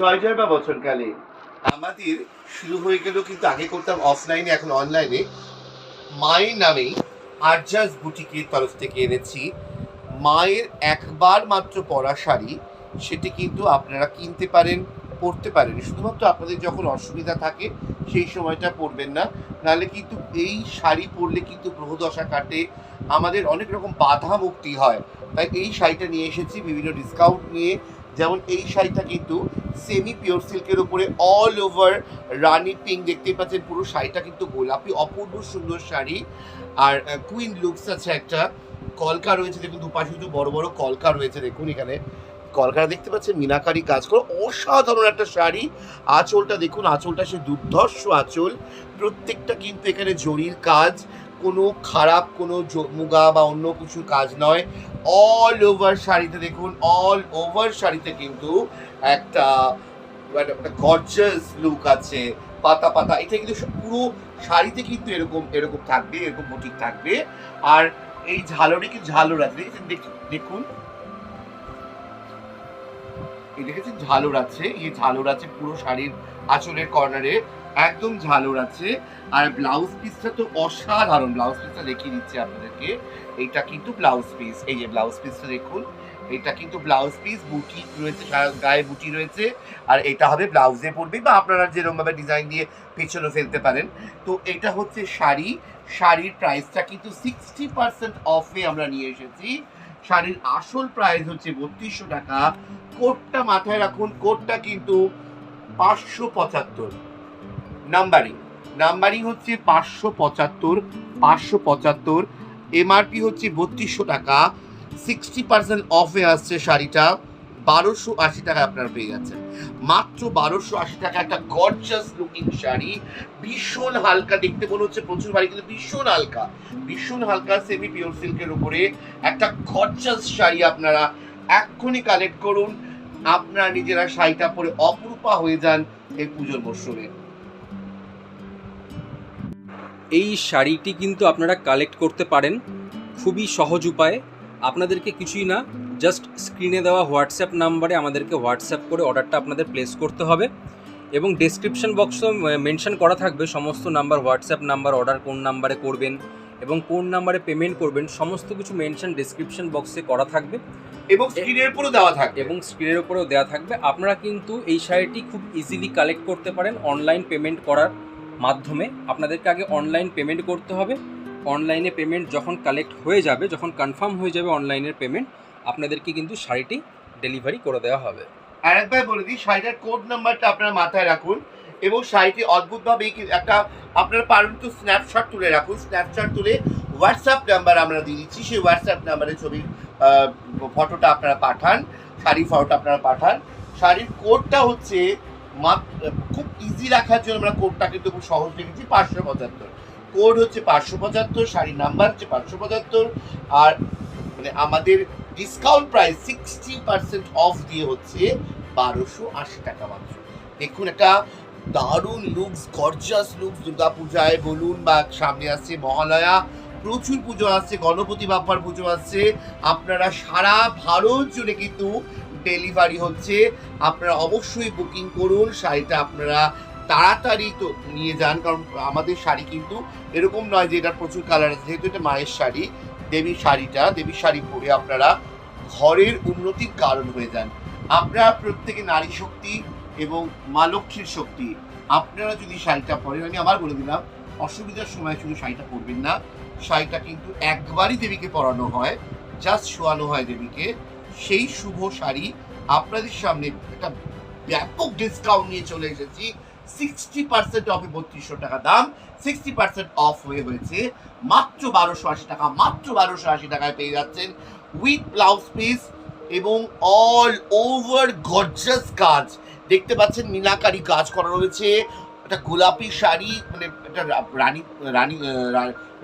জয় জয় বা বছরকালে আমাদের শুরু হয়ে গেল কিন্তু আগে করতাম অফলাইনে এখন অনলাইনে মায়ের নামেই আরজাস বুটিকের তরফ থেকে এনেছি। মায়ের একবার মাত্র পরা শাড়ি, সেটি কিন্তু আপনারা কিনতে পারেন, পরতে পারেন। শুধুমাত্র আপনাদের যখন অসুবিধা থাকে, সেই সময়টা পরবেন না। নাহলে কিন্তু এই শাড়ি পরলে কিন্তু গ্রহদশা কাটে। আমাদের অনেক রকম বাধা মুক্তি হয়। তাই এই শাড়িটা নিয়ে এসেছি, বিভিন্ন ডিসকাউন্ট নিয়ে। যেমন এই শাড়িটা কিন্তু সেমি পিওর সিল্কের উপরে অল ওভার রানি পিঙ্ক দেখতেই পাচ্ছেন, পুরো শাড়িটা কিন্তু গোলাপি, অপূর্ব সুন্দর শাড়ি। আর কুইন লুকস আছে একটা, কলকা রয়েছে, দেখুন দুপাশে কিন্তু বড় বড় কলকা রয়েছে, দেখুন এখানে। কলকাতা দেখতে পাচ্ছেন, মিনাকারি কাজ করে, অসাধারণ একটা শাড়ি। আঁচলটা দেখুন, আঁচলটা সে দুর্ধর্ষ আঁচল। প্রত্যেকটা কিন্তু এখানে জরির কাজ। কোনো খারাপ কোনো মুগা বা অন্য কিছু কাজ নয়। অল ওভার শাড়িতে দেখুন অল ওভার শাড়িতে কিন্তু একটা মানে একটা গর্জাস লুক আছে, পাতা পাতা। এটা কিন্তু পুরো শাড়িতে কিন্তু এরকম এরকম থাকবে, এরকম মোটিভ থাকবে। আর এই ঝালরে কি ঝালর আছে দেখেছেন দেখুন। দেখেছেন ঝালর আছে এই ঝালর আছে পুরো শাড়ির আঁচলের কর্নারে একদম ঝালর আছে আর ব্লাউজ পিসটা তো অসাধারণ। ব্লাউজ পিসটা দেখিয়ে দিচ্ছি আপনাদেরকে। এইটা কিন্তু ব্লাউজ পিস এই যে ব্লাউজ পিসটা দেখুন, এটা কিন্তু ব্লাউজ পিস বুটি রয়েছে গায়ে বুটি রয়েছে। আর এটা হবে ব্লাউজে পরবে বা আপনারা যেরকম ভাবে ডিজাইন দিয়ে পেছনে ফেলতে পারেন। তো এটা হচ্ছে শাড়ি। শাড়ির প্রাইসটা কিন্তু সিক্সটি পার্সেন্ট অফে আমরা নিয়ে এসেছি। শাড়ির আসল প্রাইস হচ্ছে বত্রিশশো টাকা। কোটটা মাথায় রাখুন, কোটটা কিন্তু পাঁচশো পঁচাত্তর। নাম্বারিং। নাম্বারিং হচ্ছে পাঁচশো পঁচাত্তর পাঁচশো পঁচাত্তর, এমআরপি হচ্ছে বত্রিশশো টাকা, সিক্সটি পার্সেন্ট অফে আসছে শাড়িটা, বারোশো আশি টাকা আপনারা পেয়ে যাচ্ছেন। মাত্র বারোশো আশি টাকা একটা গর্জাস লুকিং শাড়ি, ভীষণ হালকা, দেখতে মনে হচ্ছে প্রচুর বাড়ি কিন্তু ভীষণ হালকা ভীষণ হালকা সেমি পিওর সিল্কের উপরে একটা গর্জাস শাড়ি আপনারা এক্ষুনি কালেক্ট করুন। আপনারা নিজেরা শাড়িটা পরে অপরূপা হয়ে যান এই পুজোর মরশুমে। এই শাড়িটি কিন্তু আপনারা কালেক্ট করতে পারেন। খুবই সহজ উপায়ে। আপনাদেরকে কিছুই না জাস্ট স্ক্রিনে দেওয়া হোয়াটসঅ্যাপ নাম্বারে আমাদেরকে হোয়াটসঅ্যাপ করে অর্ডারটা আপনাদের প্লেস করতে হবে। এবং ডেসক্রিপশন বক্সও মেনশন করা থাকবে সমস্ত নাম্বার হোয়াটসঅ্যাপ নাম্বার অর্ডার কোন নাম্বারে করবেন এবং কোন নাম্বারে পেমেন্ট করবেন সমস্ত কিছু মেনশন ডেসক্রিপশন বক্সে করা থাকবে। এবং স্ক্রিনের উপরও দেওয়া থাকবে। এবং স্ক্রিনের উপরেও দেওয়া থাকবে। আপনারা কিন্তু এই শাড়িটি খুব ইজিলি কালেক্ট করতে পারেন অনলাইন পেমেন্ট করার। মাধ্যমে আপনাদেরকে আগে অনলাইন পেমেন্ট করতে হবে। অনলাইনে পেমেন্ট যখন কালেক্ট হয়ে যাবে, যখন কনফার্ম হয়ে যাবে অনলাইনের পেমেন্ট আপনাদেরকে কিন্তু শাড়িটি ডেলিভারি করে দেওয়া হবে। আর একবার বলে দিই, শাড়িটার কোড নাম্বারটা আপনারা মাথায় রাখুন এবং শাড়িটি অদ্ভুতভাবে একটা আপনারা পারেন তো স্ন্যাপশট তুলে রাখুন। স্ন্যাপশট তুলে হোয়াটসঅ্যাপ নাম্বার আমরা দিয়ে দিচ্ছি। সেই হোয়াটসঅ্যাপ নাম্বারে ছবির ফটোটা আপনারা পাঠান, শাড়ির ফটোটা আপনারা পাঠান। শাড়ির কোডটা হচ্ছে খুব ইজি রাখার জন্য আমরা কোডটা কিন্তু খুব সহজ রেখেছি পাঁচশো পঁচাত্তর। কোড হচ্ছে পাঁচশো পঁচাত্তর, শাড়ির নাম্বার হচ্ছে পাঁচশো পঁচাত্তর, আর মানে আমাদের discount price sixty percent off দিয়ে হচ্ছে বারোশো আশি টাকা মাত্র। দেখুন একটা দারুণ লুকস গর্জাস লুকস দুর্গাপূজায় বলুন বা সামনে আসছে মহালয়া, প্রচুর পুজো আসছে, গণপতি বাপ্পার পুজো আসছে। আপনারা সারা ভারত জুড়ে কিন্তু ডেলিভারি হচ্ছে, আপনারা অবশ্যই বুকিং করুন, শাড়িটা আপনারা তাড়াতাড়ি তো নিয়ে যান, কারণ আমাদের শাড়ি কিন্তু এরকম নয় যে এটা প্রচুর কালার আছে, যেহেতু এটা মায়ের শাড়ি, দেবীর শাড়িটা, দেবীর শাড়ি পরে আপনারা ঘরের উন্নতির কারণ হয়ে যান। আপনারা প্রত্যেকে নারী শক্তি এবং মা লক্ষ্মীর শক্তি, আপনারা যদি শাড়িটা পরেন, আমি আবার বলে দিলাম, অসুবিধার সময় শুধু শাড়িটা পরবেন না, শাড়িটা কিন্তু একবারই দেবীকে পরানো হয় জাস্ট শোয়ানো হয় দেবীকে। সেই শুভ শাড়ি আপনাদের সামনে একটা ব্যাপক ডিসকাউন্ট নিয়ে চলে এসেছি। সিক্সটি পার্সেন্ট অফে বত্রিশশো টাকা দাম সিক্সটি পার্সেন্ট অফ হয়ে হয়েছে। মাত্র বারোশো আশি টাকা, মাত্র বারোশো আশি টাকায় পেয়ে যাচ্ছেন উইথ ব্লাউজ পিস এবং অল ওভার গর্জাস কাজ। দেখতে পাচ্ছেন মিনাকারি কাজ করা রয়েছে। একটা গোলাপি শাড়ি মানে একটা রানী রানী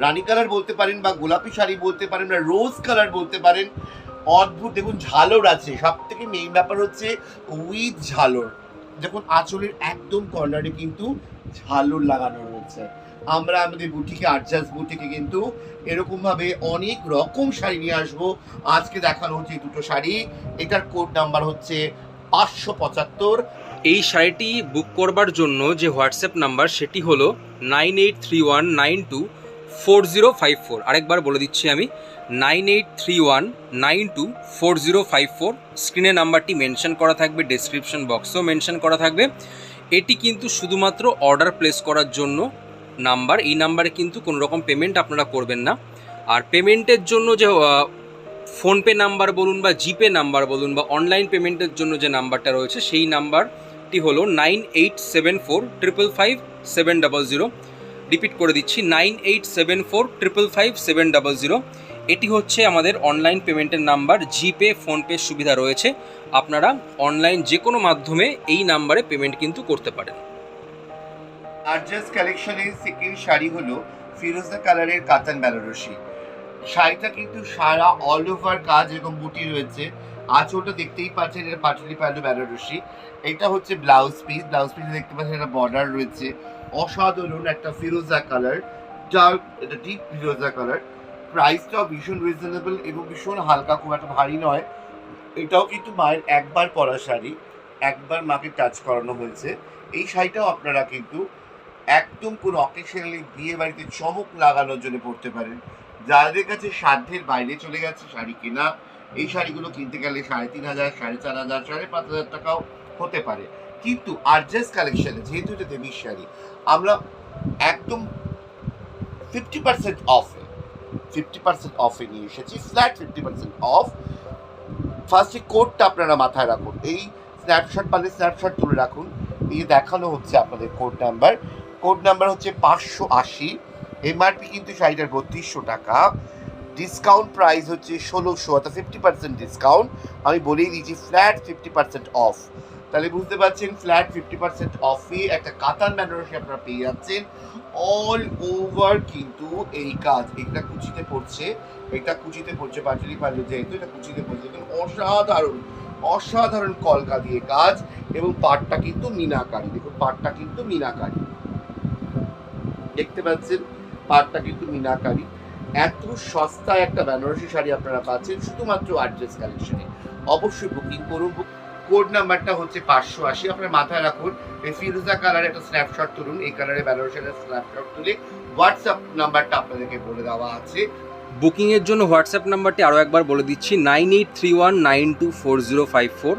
রানী কালার বলতে পারেন বা গোলাপি শাড়ি বলতে পারেন বা রোজ কালার বলতে পারেন। অদ্ভুত। দেখুন, ঝালর আছে। সব থেকে মেইন ব্যাপার হচ্ছে উইথ ঝালর। দেখুন, আঁচলের একদম কর্নারে কিন্তু ঝালর লাগানো রয়েছে। আমরা আমাদের বুটিকে আর্জাস বুটিকে কিন্তু এরকম ভাবে অনেক রকম শাড়ি নিয়ে আসব। আজকে দেখানো হচ্ছে দুটো শাড়ি। এটার কোড নাম্বার হচ্ছে পাঁচশো পঁচাত্তর। এই শাড়িটি বুক করবার জন্য যে হোয়াটসঅ্যাপ নাম্বার, সেটি হলো nine eight three one nine two four zero five four. আরেকবার বলে দিচ্ছি আমি nine eight three one nine two four zero five four. স্ক্রিনে নাম্বারটি মেনশন করা থাকবে ডেসক্রিপশন বক্সেও মেনশন করা থাকবে। এটি কিন্তু শুধুমাত্র অর্ডার প্লেস করার জন্য নাম্বার। এই নাম্বারে কিন্তু কোনো রকম পেমেন্ট আপনারা করবেন না। আর পেমেন্টের জন্য যে ফোনপে নাম্বার বলুন বা জিপে নাম্বার বলুন বা অনলাইন পেমেন্টের জন্য যে নাম্বারটা রয়েছে, সেই নাম্বারটি হলো nine eight seven four triple five seven double zero repeat করে দিচ্ছি, nine eight seven four triple five seven double zero এটি হচ্ছে আমাদের অনলাইন পেমেন্টের নাম্বার জিপে ফোনপে সুবিধা রয়েছে। আপনারা অনলাইন যে কোনো মাধ্যমে এই নাম্বারে পেমেন্ট কিন্তু করতে পারেন। আরজাস কালেকশনের সেকেন্ড শাড়ি হলো ফিরোজা কালারের কাতান বেনারসি। শাড়িটা কিন্তু সারা অল ওভার কাজ এবং বুটি রয়েছে। আঁচলটা দেখতেই পাচ্ছেন এটা পাটলি পাল্লু বেনারসি। এটা হচ্ছে ব্লাউজ পিস ব্লাউজ পিসে দেখতে পাচ্ছেন একটা বর্ডার রয়েছে। অসাধারণ একটা ফিরোজা কালার ডার্ক এটা ডিপ ফিরোজা কালার প্রাইসটাও ভীষণ রিজনেবল এবং ভীষণ হালকা, খুব একটা ভারী নয়। এটাও কিন্তু মায়ের একবার পরা শাড়ি, একবার মাকে টাচ করানো হয়েছে। এই শাড়িটাও আপনারা কিন্তু একদম কোনো অকেশনালি বিয়ে বাড়িতে চমক লাগানোর জন্য পড়তে পারেন। যাদের কাছে সাধ্যের বাইরে চলে গেছে শাড়ি কেনা, এই শাড়িগুলো কিনতে গেলে সাড়ে তিন হাজার, সাড়ে চার হাজার, সাড়ে পাঁচ হাজার টাকাও হতে পারে। কিন্তু আরজাস কালেকশনে যেহেতু এটা দেবীর শাড়ি, আমরা একদম ফিফটি পার্সেন্ট অফে ফিফটি পার্সেন্ট অফে নিয়ে এসেছি ফ্ল্যাট ফিফটি পার্সেন্ট অফ ফার্স্টে কোডটা আপনারা মাথায় রাখুন। এই স্ন্যাপশট পারলে স্ন্যাপশট তুলে রাখুন। এই দেখানো হচ্ছে আপনাদের কোড নাম্বার কোড নাম্বার হচ্ছে পাঁচশো আশি। এমআরপি কিন্তু শাড়িটার বত্রিশশো টাকা। ডিসকাউন্ট প্রাইস হচ্ছে ষোলোশো, অর্থাৎ ফিফটি পার্সেন্ট ডিসকাউন্ট আমি বলেই দিয়েছি ফ্ল্যাট ফিফটি পার্সেন্ট অফ তাহলে বুঝতে পারছেন ফ্ল্যাট ফিফটি পার্সেন্ট অফে একটা কাতান বেনারসি আপনারা পেয়ে যাচ্ছেন। অল ওভার কিন্তু এই কাজ, এটা কুচিতে পড়ছে, এটা কুচিতে পড়ছে পাটলি পাল্লু যেহেতু এটা কুচিতে পড়ছে, কিন্তু অসাধারণ অসাধারণ কলকা দিয়ে কাজ, এবং পাটটা কিন্তু মিনাকারি, দেখুন পাটটা কিন্তু মিনাকারি। দেখতে পাচ্ছেন, পাটটা কিন্তু মিনাকারি। এত সস্তায় একটা বেনারসি শাড়ি আপনারা পাচ্ছেন, শুধুমাত্র আড্রেস কালেকশনে অবশ্যই বুকিং করুন কোড নাম্বারটা হচ্ছে পাঁচশো আশি। আপনার মাথায় রাখুন, এই ফিরোজা কালারে একটা স্ন্যাপশট তুলুন, এই কালারে বেনারসি একটা স্ন্যাপশট তুলে হোয়াটসঅ্যাপ নাম্বারটা আপনাদেরকে বলে দেওয়া আছে। বুকিংয়ের জন্য হোয়াটসঅ্যাপ নাম্বারটি আরও একবার বলে দিচ্ছি nine eight three one nine two four zero five four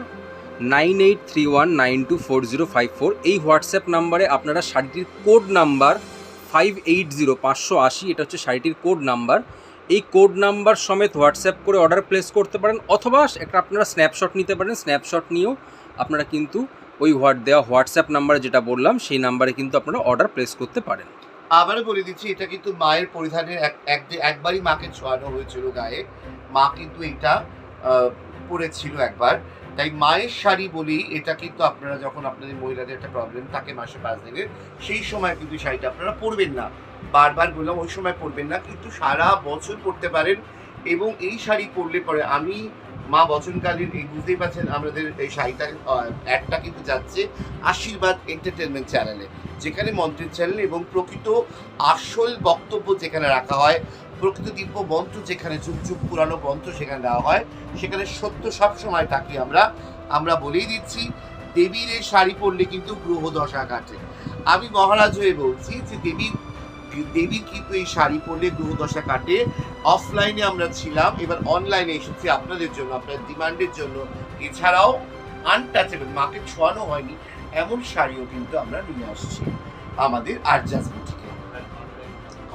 nine eight three one nine two four zero five four এই হোয়াটসঅ্যাপ নাম্বারে আপনারা শাড়িটির code number five eight zero পাঁচশো আশি এটা হচ্ছে শাড়িটির কোড নাম্বার এই কোড নাম্বার সমেত হোয়াটসঅ্যাপ করে অর্ডার প্লেস করতে পারেন অথবা একটা আপনারা স্ন্যাপশট নিতে পারেন স্ন্যাপশট নিয়েও আপনারা কিন্তু ওই হোয়াট দেওয়া হোয়াটসঅ্যাপ নাম্বারে যেটা বললাম সেই নাম্বারে কিন্তু আপনারা অর্ডার প্লেস করতে পারেন আবারও বলে দিচ্ছি এটা কিন্তু মায়ের পরিধানের এক এক- একবারই মাকে ছোঁয়ানো হয়েছিল গায়ে মা কিন্তু এটা পরেছিল একবার তাই মায়ের শাড়ি বলেই এটা কিন্তু আপনারা যখন আপনাদের মহিলাদের একটা প্রবলেম থাকে মাসে পাঁচ দিনের সেই সময় কিন্তু শাড়িটা আপনারা পরবেন না। বারবার বললাম, ওই সময় পরবেন না, কিন্তু সারা বছর পরতে পারেন এবং এই শাড়ি পরলে পরে আমি, মা বচনকালীন, এই বুঝতেই পারছেন আমাদের এই শাড়িটা অ্যাডটা কিন্তু যাচ্ছে আশীর্বাদ এন্টারটেনমেন্ট চ্যানেলে যেখানে মন্ত্রের চ্যানেল এবং প্রকৃত আসল বক্তব্য যেখানে রাখা হয় প্রকৃত দিব্য মন্ত্র যেখানে যুগ পুরানো মন্ত্র সেখানে দেওয়া হয়, সেখানে সত্য সব সময় থাকি আমরা আমরা বলেই দিচ্ছি, দেবীর এই শাড়ি পরলে কিন্তু গ্রহ দশা কাটে। আমি মহারাজ হয়ে বলছি যে দেবীর দেবীর কিন্তু এই শাড়ি পরলে গ্রহ দশা কাটে। অফলাইনে আমরা ছিলাম, এবার অনলাইনে এসেছি আপনাদের জন্য, আপনার ডিমান্ডের জন্য। এছাড়াও আনটাচেবল মাকে ছোঁয়ানো হয়নি, এমন শাড়িও কিন্তু আমরা নিয়ে আসছি আমাদের আরজাস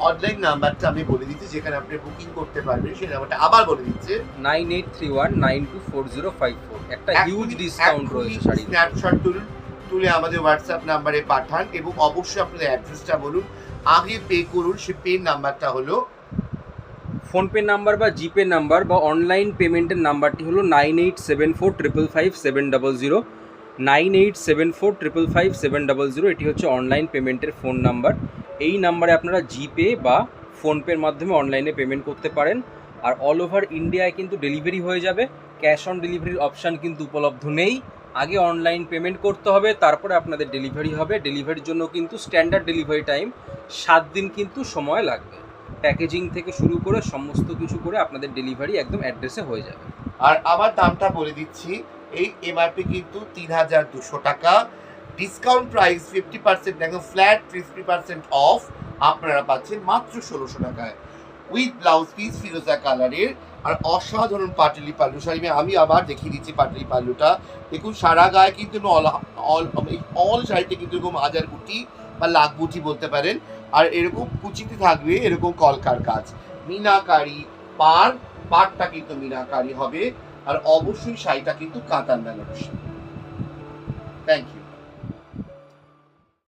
অনলাইন নাম্বারটা আমি বলে দিচ্ছি যেখানে আপনি বুকিং করতে পারবেন সেই নাম্বারটা আবার বলে দিচ্ছে। Nine eight three one nine two four zero five four একটা হিউজ ডিসকাউন্ট রয়েছে শাড়ি স্ন্যাপশট তুলুন তুলে আমাদের হোয়াটসঅ্যাপ নাম্বারে পাঠান এবং অবশ্যই আপনাদের অ্যাড্রেসটা বলুন। আগে পে করুন সে পে নাম্বারটা হলো ফোনপে নাম্বার বা জিপে নাম্বার বা অনলাইন পেমেন্টের নাম্বারটি হলো nine eight seven four triple five seven double zero nine eight seven four triple five seven double zero এটি হচ্ছে অনলাইন পেমেন্টের ফোন নাম্বার এই নাম্বারে আপনারা জিপে বা ফোনপের মাধ্যমে অনলাইনে পেমেন্ট করতে পারেন। আর অল ওভার ইন্ডিয়ায় কিন্তু ডেলিভারি হয়ে যাবে। ক্যাশ অন ডেলিভারির অপশান কিন্তু উপলব্ধ নেই। আগে অনলাইন পেমেন্ট করতে হবে, তারপরে আপনাদের ডেলিভারি হবে। ডেলিভারির জন্য কিন্তু স্ট্যান্ডার্ড ডেলিভারি টাইম সাত দিন কিন্তু সময় লাগবে। প্যাকেজিং থেকে শুরু করে সমস্ত কিছু করে আপনাদের ডেলিভারি একদম অ্যাড্রেসে হয়ে যাবে। আর আবার দামটা বলে দিচ্ছি। এই এমআরপি কিন্তু তিন হাজার দুশো টাকা। ডিসকাউন্ট প্রাইস ফিফটি পার্সেন্ট একদম ফ্ল্যাট ফিফটি পার্সেন্ট অফ আপনারা পাচ্ছেন মাত্র ষোলোশো টাকায়। উইথ ব্লাউজ পিস ফিরোজা কালারের, আর অসাধারণ পাটলি পাল্লু। শাড়ি আমি আবার দেখিয়ে দিচ্ছি পাটলি পাল্লুটা। দেখুন, সারা গায়ে কিন্তু অল অল অল শাড়িতে কিন্তু এরকম হাজার বুটি বা লাখ বুটি বলতে পারেন। আর এরকম কুচিতে থাকবে এরকম কলকার কাজ। মিনাকারি পার, পাটটা কিন্তু মিনাকারি হবে। আর অবশ্যই শাড়িটা কিন্তু কাতান বেনারসি। Thank you